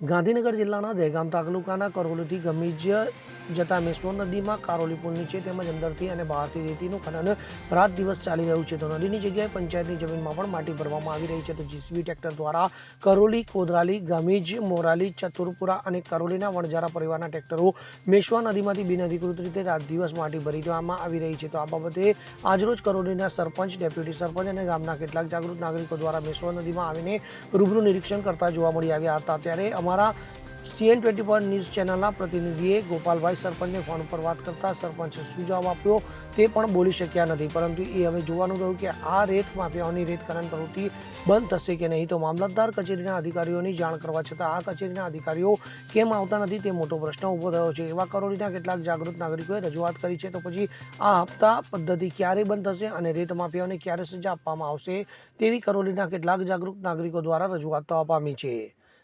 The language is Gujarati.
ગાંધીનગર જિલ્લાના દહેગામ તાલુકાના કરોલીથી ગમીજ જતા મેશ્વર નદીમાં કારોલી પુલ નીચે તેમજ અંદરથી અને બહારથી રેતીનું ખનન રાત દિવસ ચાલી રહ્યું છે. તો નદીની જગ્યાએ પંચાયતની જમીનમાં પણ માટી ભરવામાં આવી રહી છે. તો જીસીબી ટ્રેક્ટર દ્વારા કરોલી, કોદરાલી, ગમીજ, મોરાલી, ચતુરપુરા અને કરોલીના વણઝારા પરિવારના ટ્રેક્ટરો મેશ્વા નદીમાંથી બિનઅધિકૃત રીતે રાત દિવસ માટી ભરી દેવામાં આવી રહી છે. તો આ બાબતે આજરોજ કરોલીના સરપંચ, ડેપ્યુટી સરપંચ અને ગામના કેટલાક જાગૃત નાગરિકો દ્વારા મેશ્વા નદીમાં આવીને રૂબરૂ નિરીક્ષણ કરતા જોવા મળી આવ્યા હતા. ત્યારે અમારા સીએન ટ્વેન્ટી ફોર ન્યૂઝ ચેનલના પ્રતિનિધિએ ગોપાલભાઈ સરપંચને ફોન પર વાત કરતા સરપંચે સુઝાવ આપ્યો તે પણ બોલી શક્યા નથી. પરંતુ એ હવે જોવાનું રહ્યું કે આ રેત માફિયાઓની રેત ખનન પ્રવૃત્તિ બંધ થશે કે નહીં તો મામલતદાર કચેરીના અધિકારીઓની જાણ કરવા છતાં આ કચેરીના અધિકારીઓ કેમ આવતા નથી તે મોટો પ્રશ્ન ઊભો થયો છે. એવા કરોડીના કેટલાક જાગૃત નાગરિકોએ રજૂઆત કરી છે તો પછી આ હપ્તા પદ્ધતિ ક્યારે બંધ થશે અને રેત માફિયાઓને ક્યારે સજા આપવામાં આવશે તેવી કરોલીના કેટલાક જાગૃત નાગરિકો દ્વારા રજૂઆત થવા પામી છે.